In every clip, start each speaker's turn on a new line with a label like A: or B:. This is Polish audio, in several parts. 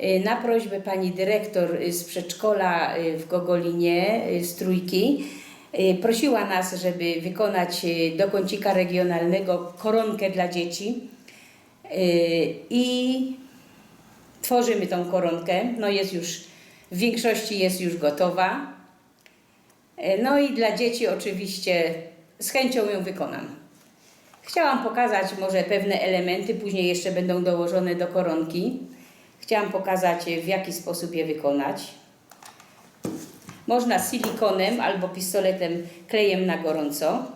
A: y, na prośbę pani dyrektor y, z przedszkola y, w Gogolinie z Trójki prosiła nas, żeby wykonać do kącika regionalnego koronkę dla dzieci i tworzymy tą koronkę. No jest już, w większości jest już gotowa. No i dla dzieci oczywiście z chęcią ją wykonam. Chciałam pokazać może pewne elementy, później jeszcze będą dołożone do koronki. Chciałam pokazać, w jaki sposób je wykonać. Można silikonem albo pistoletem klejem na gorąco.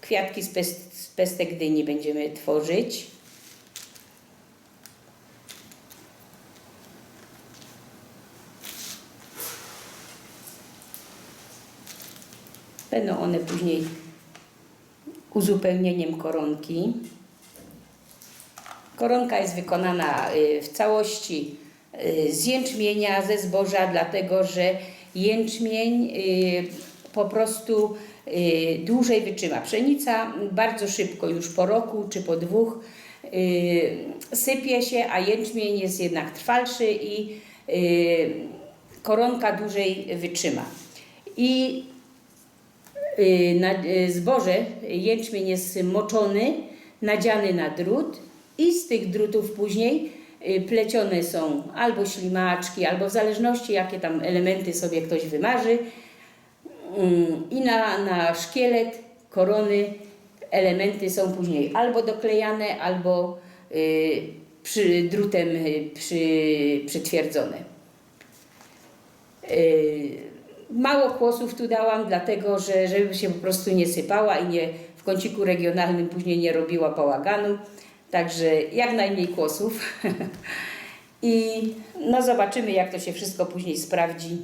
A: Kwiatki z, pest, z pestek dyni będziemy tworzyć. Będą one później uzupełnieniem koronki. Koronka jest wykonana y, w całości y, z jęczmienia, ze zboża, dlatego że jęczmień y, po prostu dłużej wytrzyma. Pszenica bardzo szybko, już po roku czy po dwóch, sypie się, a jęczmień jest jednak trwalszy i koronka dłużej wytrzyma. I zboże, jęczmień jest moczony, nadziany na drut i z tych drutów później y, plecione są albo ślimaczki, albo w zależności jakie tam elementy sobie ktoś wymarzy Mm, i na, na szkielet korony elementy są później albo doklejane, albo y, przy, drutem y, przy, przytwierdzone. Y, Mało kłosów tu dałam, dlatego że żeby się po prostu nie sypała i nie w kąciku regionalnym później nie robiła bałaganu. Także jak najmniej kłosów. I no zobaczymy, jak to się wszystko później sprawdzi.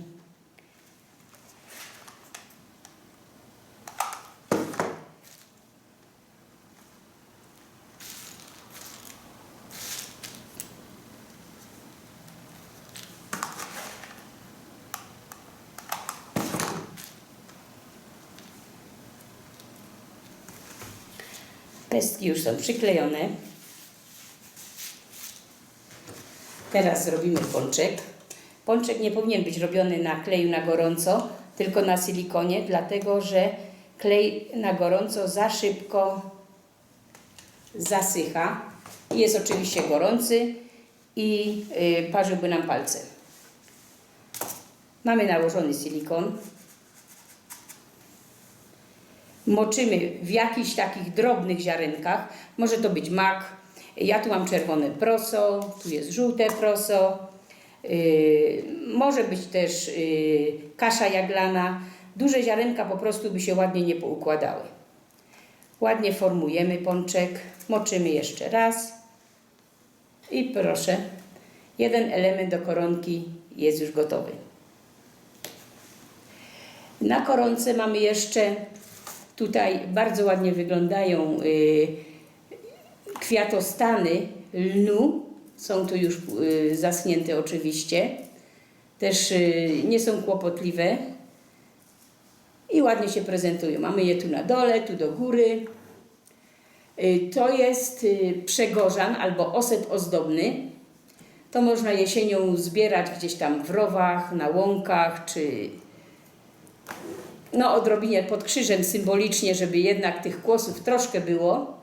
A: Pestki już są przyklejone. Teraz zrobimy pączek. Pączek nie powinien być robiony na kleju na gorąco, tylko na silikonie, dlatego że klej na gorąco za szybko zasycha. Jest oczywiście gorący i y, parzyłby nam palce. Mamy nałożony silikon. moczymy w jakichś takich drobnych ziarenkach. Może to być mak. Ja tu mam czerwone proso, tu jest żółte proso. Yy, może być też yy, kasza jaglana. Duże ziarenka po prostu by się ładnie nie poukładały. Ładnie formujemy pączek, moczymy jeszcze raz. I proszę, jeden element do koronki jest już gotowy. Na koronce mamy jeszcze Tutaj bardzo ładnie wyglądają y, kwiatostany lnu. Są tu już y, zaschnięte oczywiście. Też y, nie są kłopotliwe i ładnie się prezentują. Mamy je tu na dole, tu do góry. Y, To jest przegorzan albo oset ozdobny. To można jesienią zbierać gdzieś tam w rowach, na łąkach czy no odrobinie pod krzyżem symbolicznie, żeby jednak tych kłosów troszkę było,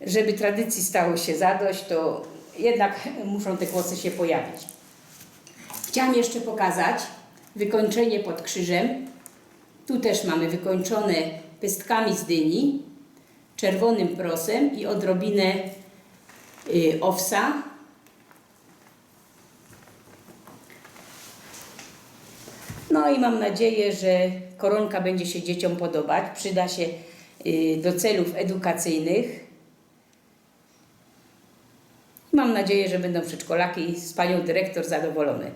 A: żeby tradycji stało się zadość, to jednak muszą te kłosy się pojawić. Chciałam jeszcze pokazać wykończenie pod krzyżem. Tu też mamy wykończone pestkami z dyni, czerwonym prosem i odrobinę y, owsa. No i mam nadzieję, że koronka będzie się dzieciom podobać, przyda się y, do celów edukacyjnych. Mam nadzieję, że będą przedszkolaki z panią dyrektor zadowolone.